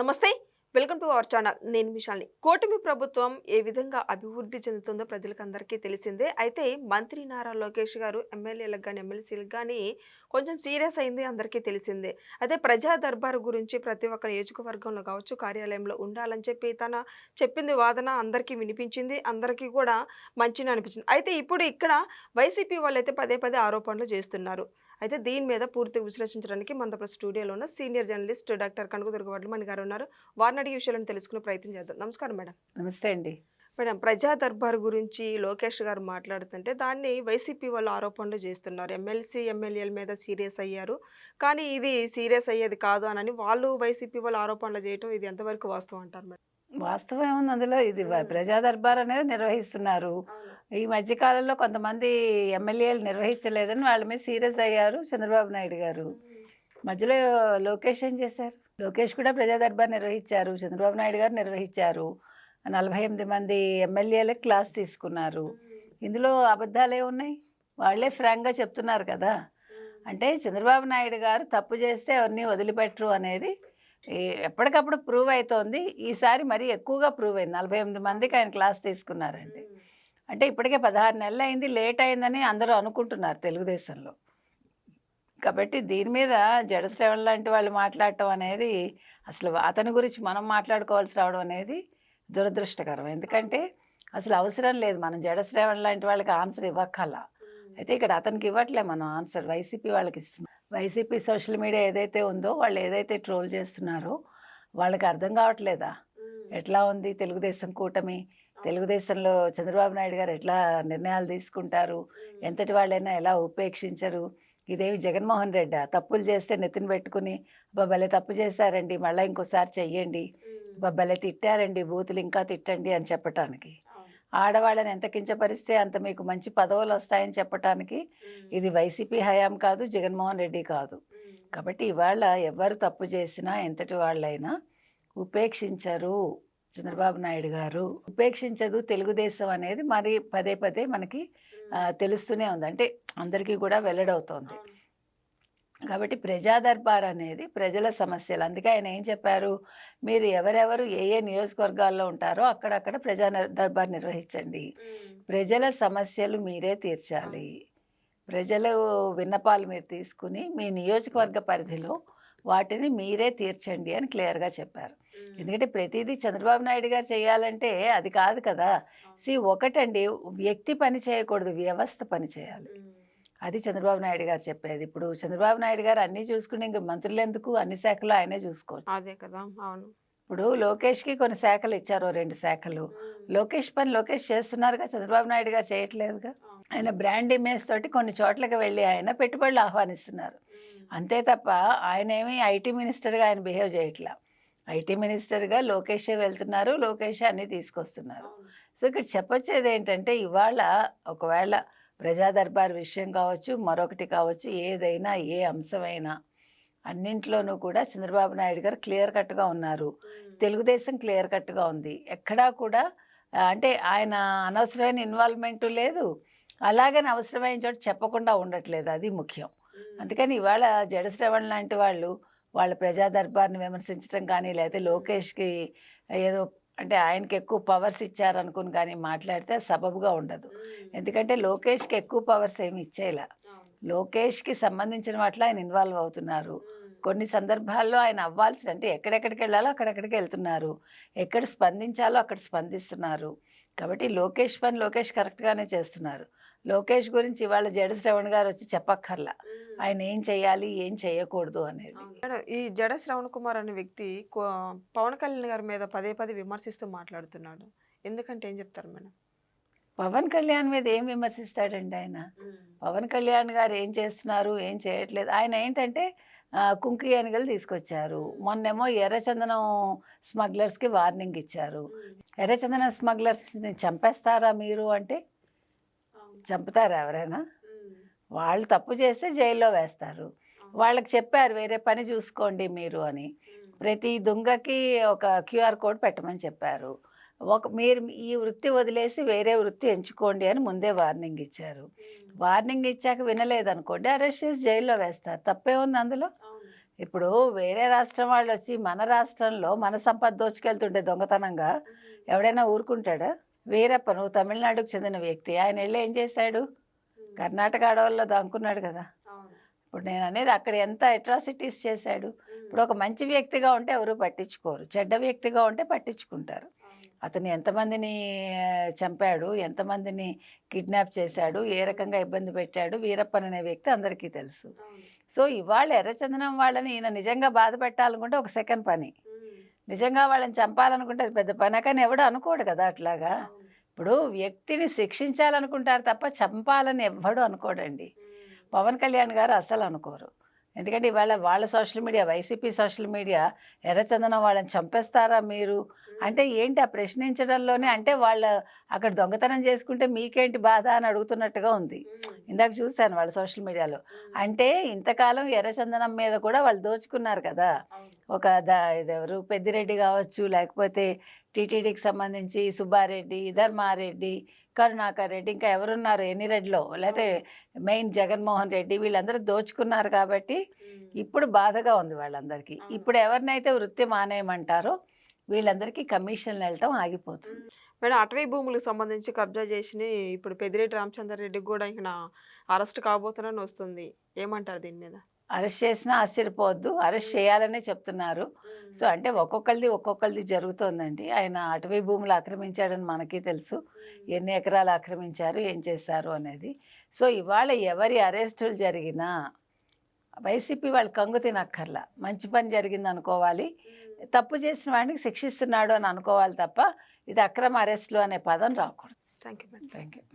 నమస్తే welcome to our channel. నేను మిషాల్ని కూటమి ప్రభుత్వం ఏ విధంగా అభివృద్ధి చెందుతుందో ప్రజలకు అందరికీ తెలిసిందే. అయితే మంత్రి నారా లోకేష్ గారు ఎమ్మెల్యేలకు కానీ ఎమ్మెల్సీలకు కానీ కొంచెం సీరియస్ అయింది అందరికీ తెలిసిందే. అయితే ప్రజా దర్బారు గురించి ప్రతి ఒక్క నియోజకవర్గంలో కావచ్చు కార్యాలయంలో ఉండాలని చెప్పి తన చెప్పింది వాదన అందరికీ వినిపించింది. అందరికీ కూడా మంచిని అనిపించింది. అయితే ఇప్పుడు ఇక్కడ వైసీపీ వాళ్ళు అయితే పదే పదే ఆరోపణలు చేస్తున్నారు. అయితే దీని మీద పూర్తిగా విశ్లేషించడానికి మన దగ్గర స్టూడియోలో ఉన్న senior journalist doctor Kanakadurga Vadlamani గారు ఉన్నారు. వారిని అడిగే విషయాలను తెలుసుకునే ప్రయత్నం చేద్దాం. నమస్కారం మేడం. నమస్తే అండి. మేడం ప్రజా దర్బార్ గురించి లోకేష్ గారు మాట్లాడుతుంటే దాన్ని వైసీపీ వాళ్ళు ఆరోపణలు చేస్తున్నారు. ఎమ్మెల్సీ ఎమ్మెల్యేల మీద సీరియస్ అయ్యారు. కానీ ఇది సీరియస్ అయ్యేది కాదు అని వాళ్ళు వైసీపీ వాళ్ళు ఆరోపణలు చేయటం ఇది ఎంతవరకు వాస్తవం అంటారు మేడం? వాస్తవం ఏముంది అందులో? ఇది ప్రజా దర్బార్ అనేది నిర్వహిస్తున్నారు. ఈ మధ్యకాలంలో కొంతమంది ఎమ్మెల్యేలు నిర్వహించలేదని వాళ్ళ మీద సీరియస్ అయ్యారు చంద్రబాబు నాయుడు గారు. మధ్యలో లోకేష్ ఏం చేశారు? లోకేష్ కూడా ప్రజా దర్బార్ నిర్వహించారు చంద్రబాబు నాయుడు గారు నిర్వహించారు. నలభై ఎనిమిది మంది ఎమ్మెల్యేలకు క్లాస్ తీసుకున్నారు. ఇందులో అబద్ధాలే ఉన్నాయి? వాళ్ళే ఫ్రాంక్గా చెప్తున్నారు కదా. అంటే చంద్రబాబు నాయుడు గారు తప్పు చేస్తే ఎవరిని వదిలిపెట్టరు అనేది ఎప్పటికప్పుడు ప్రూవ్ అవుతోంది ఈసారి మరీ ఎక్కువగా ప్రూవ్ అయింది. నలభై ఎనిమిది మందికి ఆయన క్లాస్ తీసుకున్నారండి. అంటే ఇప్పటికే పదహారు నెలలు అయింది లేట్ అయిందని అందరూ అనుకుంటున్నారు తెలుగుదేశంలో. కాబట్టి దీని మీద జడశ్రవణ్ లాంటి వాళ్ళు మాట్లాడటం అనేది అసలు అతని గురించి మనం మాట్లాడుకోవాల్సి రావడం అనేది దురదృష్టకరం. ఎందుకంటే అసలు అవసరం లేదు మనం జడశ్రవణ్ లాంటి వాళ్ళకి ఆన్సర్ ఇవ్వక్కల. అయితే ఇక్కడ అతనికి ఇవ్వట్లే మనం ఆన్సర్ వైసీపీ వాళ్ళకి ఇస్తున్నాం. వైసీపీ సోషల్ మీడియా ఏదైతే ఉందో వాళ్ళు ఏదైతే ట్రోల్ చేస్తున్నారో వాళ్ళకి అర్థం కావట్లేదా? ఎట్లా ఉంది తెలుగుదేశం కూటమి? తెలుగుదేశంలో చంద్రబాబు నాయుడు గారు ఎట్లా నిర్ణయాలు తీసుకుంటారు? ఎంతటి వాళ్ళైనా ఎలా ఉపేక్షించరు? ఇదేమి జగన్మోహన్ రెడ్డి? తప్పులు చేస్తే నెత్తిన పెట్టుకుని "అబ్బా, భలే తప్పు చేశారండి మళ్ళీ ఇంకోసారి చెయ్యండి. "అబ్బా, భలే తిట్టారండి బూతులు ఇంకా తిట్టండి అని చెప్పటానికి. ఆడవాళ్ళని ఎంత కించపరిస్తే అంత మీకు మంచి పదవులు వస్తాయని చెప్పటానికి ఇది వైసీపీ హయాం కాదు జగన్మోహన్ రెడ్డి కాదు. కాబట్టి ఇవాళ ఎవరు తప్పు చేసినా ఎంతటి వాళ్ళైనా ఉపేక్షించరు. చంద్రబాబు నాయుడు గారు ఉపేక్షించదు. తెలుగుదేశం అనేది మరి పదే పదే మనకి తెలుస్తూనే ఉంది. అంటే అందరికీ కూడా వెల్లడవుతోంది. కాబట్టి ప్రజా దర్బార్ అనేది ప్రజల సమస్యలు. అందుకే ఆయన ఏం చెప్పారు? మీరు ఎవరెవరు ఏ ఏ నియోజకవర్గాల్లో ఉంటారో అక్కడక్కడ ప్రజా దర్బార్ నిర్వహించండి. ప్రజల సమస్యలు మీరే తీర్చాలి. ప్రజలు విన్నపాలు మీరు తీసుకుని మీ నియోజకవర్గ పరిధిలో వాటిని మీరే తీర్చండి అని క్లియర్గా చెప్పారు. ఎందుకంటే ప్రతిదీ చంద్రబాబు నాయుడు గారు చేయాలంటే అది కాదు కదా. సి ఒకటండి వ్యక్తి పని చేయకూడదు వ్యవస్థ పని చేయాలి. అది చంద్రబాబు నాయుడు గారు చెప్పేది. ఇప్పుడు చంద్రబాబు నాయుడు గారు అన్నీ చూసుకుని ఇంక మంత్రులు ఎందుకు అన్ని శాఖలు ఆయనే చూసుకోవచ్చు. అదే కదా అవును. ఇప్పుడు లోకేష్కి కొన్ని శాఖలు ఇచ్చారు రెండు శాఖలు. లోకేష్ పని లోకేష్ చేస్తున్నారుగా చంద్రబాబు నాయుడు గారు చేయట్లేదుగా? ఆయన బ్రాండ్ ఇమేజ్ తోటి కొన్ని చోట్లకి వెళ్ళి ఆయన పెట్టుబడులు ఆహ్వానిస్తున్నారు. అంతే తప్ప ఆయన ఏమి ఐటీ మినిస్టర్గా ఆయన బిహేవ్ చేయట్లా. ఐటీ మినిస్టర్గా లోకేషే వెళ్తున్నారు. లోకేషే అన్నీ తీసుకొస్తున్నారు. సో ఇక్కడ చెప్పొచ్చేది ఏంటంటే ఇవాళ ఒకవేళ ప్రజా దర్బార్ విషయం కావచ్చు మరొకటి కావచ్చు ఏదైనా ఏ అంశమైనా అన్నింట్లోనూ కూడా చంద్రబాబు నాయుడు గారు క్లియర్ కట్గా ఉన్నారు. తెలుగుదేశం క్లియర్ కట్గా ఉంది. ఎక్కడా కూడా అంటే ఆయన అనవసరమైన ఇన్వాల్వ్మెంట్ లేదు. అలాగని అవసరమైన చోట చెప్పకుండా ఉండట్లేదు. అది ముఖ్యం. అందుకని ఇవాళ జడశ్రవణ్ లాంటి వాళ్ళు వాళ్ళ ప్రజా దర్బార్ని విమర్శించడం కానీ లేకపోతే లోకేష్కి ఏదో అంటే ఆయనకి ఎక్కువ పవర్స్ ఇచ్చారనుకుని కానీ మాట్లాడితే సబబుగా ఉండదు. ఎందుకంటే లోకేష్కి ఎక్కువ పవర్స్ ఏమి ఇచ్చేలా. లోకేష్కి సంబంధించిన వాటిలో ఆయన ఇన్వాల్వ్ అవుతున్నారు. కొన్ని సందర్భాల్లో ఆయన అవ్వాల్సిన అంటే ఎక్కడెక్కడికి వెళ్ళాలో అక్కడెక్కడికి వెళ్తున్నారు. ఎక్కడ స్పందించాలో అక్కడ స్పందిస్తున్నారు. కాబట్టి లోకేష్ పని లోకేష్ కరెక్ట్గానే చేస్తున్నారు. లోకేష్ గురించి ఇవాళ జడ శ్రవణ్ గారు వచ్చి చెప్పక్కర్లా. ఆయన ఏం చేయాలి ఏం చేయకూడదు అనేది. ఈ జడ శ్రవణ్ కుమార్ అనే వ్యక్తి కో- పవన్ కళ్యాణ్ గారి మీద పదే పదే విమర్శిస్తూ మాట్లాడుతున్నాడు. ఎందుకంటే ఏం చెప్తారు మేడం? పవన్ కళ్యాణ్ మీద ఏం విమర్శిస్తాడండి ఆయన? పవన్ కళ్యాణ్ గారు ఏం చేస్తున్నారు ఏం చేయట్లేదు. ఆయన ఏంటంటే ఆ, కుంకి ఏనుగలు తీసుకొచ్చారు. మొన్నేమో ఎర్రచందనం స్మగ్లర్స్కి వార్నింగ్ ఇచ్చారు. ఎర్రచందనం స్మగ్లర్స్ని చంపేస్తారా మీరు అంటే చంపుతారా ఎవరైనా? వాళ్ళు తప్పు చేస్తే జైల్లో వేస్తారు. వాళ్ళకి చెప్పారు వేరే పని చూసుకోండి మీరు అని. ప్రతి దొంగకి ఒక క్యూఆర్ కోడ్ పెట్టమని చెప్పారు. ఒక మీరు ఈ వృత్తి వదిలేసి వేరే వృత్తి ఎంచుకోండి అని ముందే వార్నింగ్ ఇచ్చారు. వార్నింగ్ ఇచ్చాక వినలేదనుకోండి అరెస్ట్ చేసి జైల్లో వేస్తారు. తప్పే ఉంది అందులో? ఇప్పుడు వేరే రాష్ట్రం వాళ్ళు వచ్చి మన రాష్ట్రంలో మన సంపద దోచుకెళ్తుంటే దొంగతనంగా ఎవడైనా ఊరుకుంటాడా? వీరప్ప నువ్వు తమిళనాడుకు చెందిన వ్యక్తి. ఆయన వెళ్ళి ఏం చేశాడు? కర్ణాటక అడవుల్లో దాక్కున్నాడు కదా? ఇప్పుడు నేను అనేది అక్కడ ఎంత అట్రాసిటీస్ చేశాడు? ఇప్పుడు ఒక మంచి వ్యక్తిగా ఉంటే ఎవరు పట్టించుకోరు. చెడ్డ వ్యక్తిగా ఉంటే పట్టించుకుంటారు. అతను ఎంతమందిని చంపాడు ఎంతమందిని కిడ్నాప్ చేశాడు ఏ రకంగా ఇబ్బంది పెట్టాడు వీరప్పన్ అనే వ్యక్తి అందరికీ తెలుసు. సో ఇవాళ ఎర్రచందనం వాళ్ళని ఈయన నిజంగా బాధ పెట్టాలనుకుంటే ఒక సెకండ్ పని. నిజంగా వాళ్ళని చంపాలనుకుంటే అది పెద్ద పని. కానీ ఎవడు అనుకోడు కదా అట్లాగా. ఇప్పుడు వ్యక్తిని శిక్షించాలనుకుంటారు తప్ప చంపాలని ఎవ్వడు అనుకోడండి. పవన్ కళ్యాణ్ గారు అస్సలు అనుకోరు. ఎందుకంటే ఇవాళ వాళ్ళ social media YCP social media ఎర్రచందనం వాళ్ళని చంపేస్తారా మీరు? అంటే ఏంటి ఆ ప్రశ్నించడంలోనే? అంటే వాళ్ళ అక్కడ దొంగతనం చేసుకుంటే మీకేంటి బాధ అని అడుగుతున్నట్టుగా ఉంది. ఇందాక చూశాను వాళ్ళ సోషల్ మీడియాలో. అంటే ఇంతకాలం ఎర్రచందనం మీద కూడా వాళ్ళు దోచుకున్నారు కదా. ఒక దా ఇదెవరు పెద్దిరెడ్డి కావచ్చు లేకపోతే టీటీడీకి సంబంధించి సుబ్బారెడ్డి ధర్మారెడ్డి కరుణాకర్ రెడ్డి ఇంకా ఎవరున్నారు? ఎన్ని రెడ్డిలో లేకపోతే మెయిన్ జగన్మోహన్ రెడ్డి వీళ్ళందరూ దోచుకున్నారు కాబట్టి ఇప్పుడు బాధగా ఉంది వాళ్ళందరికీ. ఇప్పుడు ఎవరినైతే వృత్తి మానేయమంటారో వీళ్ళందరికీ కమిషన్లు వెళ్ళటం ఆగిపోతుంది. మేడం అటవీ భూములకు సంబంధించి కబ్జా చేసి ఇప్పుడు పెద్దిరెడ్డి రామచంద్ర రెడ్డికి కూడా ఇక అరెస్ట్ కాబోతున్నారని వస్తుంది. ఏమంటారు దీని మీద? అరెస్ట్ చేసినా ఆశ్చర్యపోవద్దు. అరెస్ట్ చేయాలనే చెప్తున్నారు. సో అంటే ఒక్కొక్కరిది ఒక్కొక్కరిది జరుగుతోందండి. ఆయన అటవీ భూములు ఆక్రమించాడని మనకి తెలుసు. ఎన్ని ఎకరాలు ఆక్రమించారు ఏం చేశారు అనేది. సో ఇవాళ ఎవరి అరెస్టులు జరిగినా వైసీపీ వాళ్ళు కంగు తినక్కర్లా. మంచి పని జరిగింది అనుకోవాలి. తప్పు చేసిన వాడికి శిక్షిస్తున్నాడు అని అనుకోవాలి తప్ప ఇది అక్రమ అరెస్టులు అనే పదం రాకూడదు. Thank you thank you.